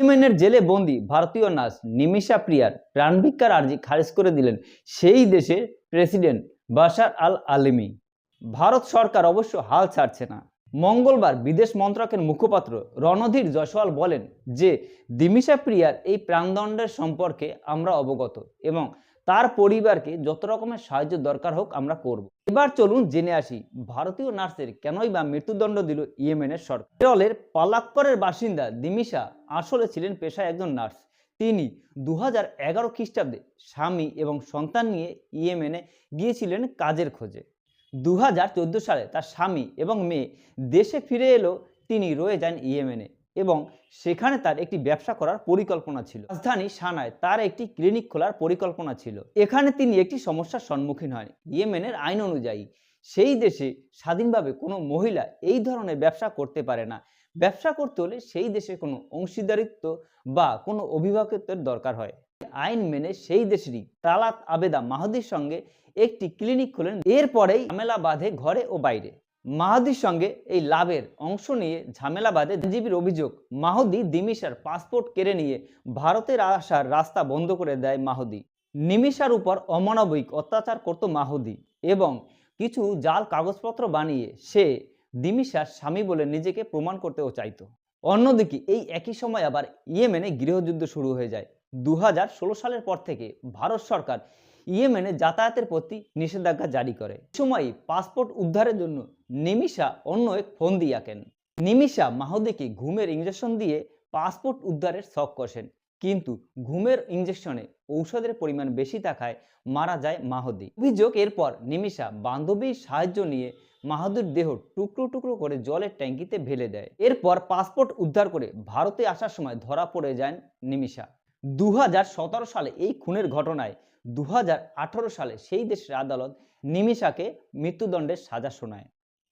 ইয়েমেনের জেলে বন্দি ভারতীয় নার্স নিমিশা প্রিয়ার প্রাণভিক্ষার আর্জি খারিজ করে দিলেন সেই দেশের president Bashar al Alimi. Bharat সরকার অবশ্য হাল ছাড়ছে না। মঙ্গলবার বিদেশ মন্ত্রকের মুখপাত্র রণধীর জয়সওয়াল বলেন যে দিমিশা প্রিয়ার এই প্রাণদণ্ডের সম্পর্কে আমরা অবগত এবং তার পরিবারকে যত রকমের সাহায্য দরকার হোক আমরা করব। এবার চলুন জেনে আসি, ভারতীয় নার্সের কেনই বা মৃত্যুদণ্ড দিল ইয়েমেনের সরকার? কেরলের পালাক্করের বাসিন্দা দিমিশা আসলে ছিলেন পেশায় একজন নার্স। তিনি দু হাজার এগারো খ্রিস্টাব্দে স্বামী এবং সন্তান নিয়ে ইয়েমেনে গিয়েছিলেন কাজের খোঁজে। দু হাজার চোদ্দ সালে তার স্বামী এবং মেয়ে দেশে ফিরে এলো তিনি রয়ে যান ইয়েমেনে। এবং সেখানে তার একটি ব্যবসা করার পরিকল্পনা ছিল। রাজধানী সানায় তার একটি ক্লিনিক খোলার পরিকল্পনা ছিল। এখানে তিনি একটি সমস্যার সম্মুখীন হয় ইয়েমেনের আইন অনুযায়ী সেই দেশে স্বাধীনভাবে কোনো মহিলা এই ধরনের ব্যবসা করতে পারে না। ব্যবসা করতে হলে সেই দেশে কোনো অংশীদারিত্ব বা কোনো অভিভাবকত্বের দরকার হয়। আইন মেনে সেই দেশেরই তালাত আবেদা মাহাদির সঙ্গে একটি ক্লিনিক খোলেন। এরপরেই ঝামেলা বাঁধে ঘরে ও বাইরে। মাহাদির সঙ্গে এই লাভের অংশ নিয়ে ঝামেলা বাঁধে জীবীর অভিযোগ। মাহদি দিমিশার পাসপোর্ট কেড়ে নিয়ে ভারতের আসার রাস্তা বন্ধ করে দেয় মাহদি। নিমিশার উপর অমানবিক অত্যাচার করত মাহুদি এবং কিছু জাল কাগজপত্র বানিয়ে সে দিমিশার স্বামী বলে নিজেকে প্রমাণ করতেও চাইতো। অন্যদিকে এই একই সময় আবার ইয়েমেনে গৃহযুদ্ধ শুরু হয়ে যায়। দু হাজার ষোলো সালের পর থেকে ভারত সরকার ইয়েমেনে যাতায়াতের প্রতি নিষেধাজ্ঞা জারি করে। সময় পাসপোর্ট উদ্ধারের জন্য নিমিষা অন্য এক ফন্দি আঁকেন। নিমিষা মাহুদিকে ঘুমের ইঞ্জেকশন দিয়ে পাসপোর্ট উদ্ধারের শখ কষেন কিন্তু ঘুমের ইঞ্জেকশনে ঔষধের পরিমাণ বেশি থাকায় মারা যায় মাহদি। অভিযোগ এরপর নিমিষা বান্ধবীর সাহায্য নিয়ে মাহাদুর দেহ টুকরো টুকরো করে জলের ট্যাঙ্কিতে ঢেলে দেয়। এরপর পাসপোর্ট উদ্ধার করে ভারতে আসার সময় ধরা পড়ে যান নিমিষা দু হাজার সতেরো সালে এই খুনের ঘটনায় দু হাজার আঠারো সালে সেই দেশের আদালত নিমিশাকে মৃত্যুদণ্ডের সাজা শোনায়।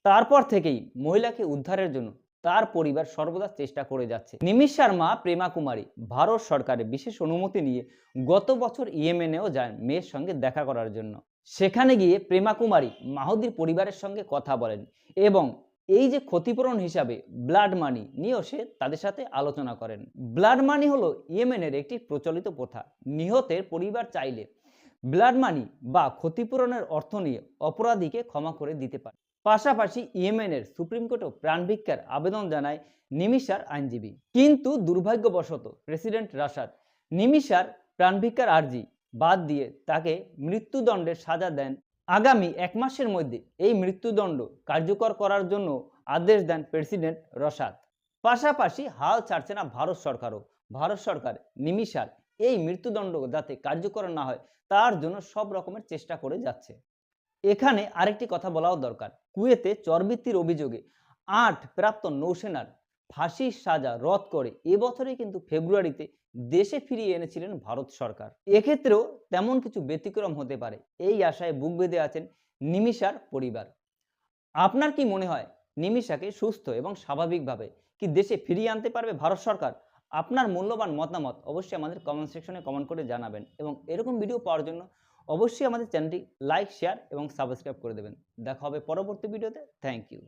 তারপর থেকেই মহিলাকে উদ্ধারের জন্য তার পরিবার সর্বদা চেষ্টা করে যাচ্ছে। নিমিশার মা প্রেমা কুমারী ভারত সরকারের বিশেষ অনুমতি নিয়ে গত বছর ইয়েমেনেও যান মেয়ের সঙ্গে দেখা করার জন্য। সেখানে গিয়ে প্রেমা কুমারী মাহুদির পরিবারের সঙ্গে কথা বলেন এবং এই যে ক্ষতিপূরণ হিসাবে ব্লাড মানি নিয়েও সে তাদের সাথে আলোচনা করেন। ব্লাড মানি হলো ইয়েমেনের একটি প্রচলিত প্রথা। নিহতের পরিবার চাইলে ব্লাড মানি বা ক্ষতিপূরণের অর্থ নিয়ে অপরাধীকে ক্ষমা করে দিতে পারে। পাশাপাশি ইয়েমেনের সুপ্রিম কোর্টও প্রাণভিক্ষার আবেদন জানায় নিমিষার আইনজীবী। কিন্তু দুর্ভাগ্যবশত প্রেসিডেন্ট রাশাদ নিমিষার প্রাণভিক্ষার আর্জি বাদ দিয়ে তাকে মৃত্যুদণ্ডের সাজা দেন আগামী এক মাসের মধ্যে এই মৃত্যুদণ্ড কার্যকর করার জন্য আদেশ দেন প্রেসিডেন্ট রসাদ। পাশাপাশি হাল ছাড়ছে না ভারত সরকারও। ভারত সরকার নিমিষার এই মৃত্যুদণ্ড যাতে কার্যকর না হয়, তার জন্য সব রকমের চেষ্টা করে যাচ্ছে। এখানে আরেকটি কথা বলাও দরকার। কুয়েতে চরবৃত্তির অভিযোগে আট প্রাপ্ত নৌসেনার ফাঁসির সাজা রদ করে এবছরে কিন্তু ফেব্রুয়ারিতে দেশে ফিরিয়ে এনেছিলেন ভারত সরকার। এক্ষেত্রেও তেমন কিছু ব্যতিক্রম হতে পারে এই আশায় বুক বেঁধে আছেন নিমিষার পরিবার। আপনার কি মনে হয় নিমিষাকে সুস্থ এবং স্বাভাবিকভাবে কি দেশে ফিরিয়ে আনতে পারবে ভারত সরকার? আপনার মূল্যবান মতামত অবশ্যই আমাদের কমেন্ট সেকশনে কমেন্ট করে জানাবেন এবং এরকম ভিডিও পাওয়ার জন্য অবশ্যই আমাদের চ্যানেলটি লাইক শেয়ার এবং সাবস্ক্রাইব করে দেবেন। দেখা হবে পরবর্তী ভিডিওতে থ্যাংক ইউ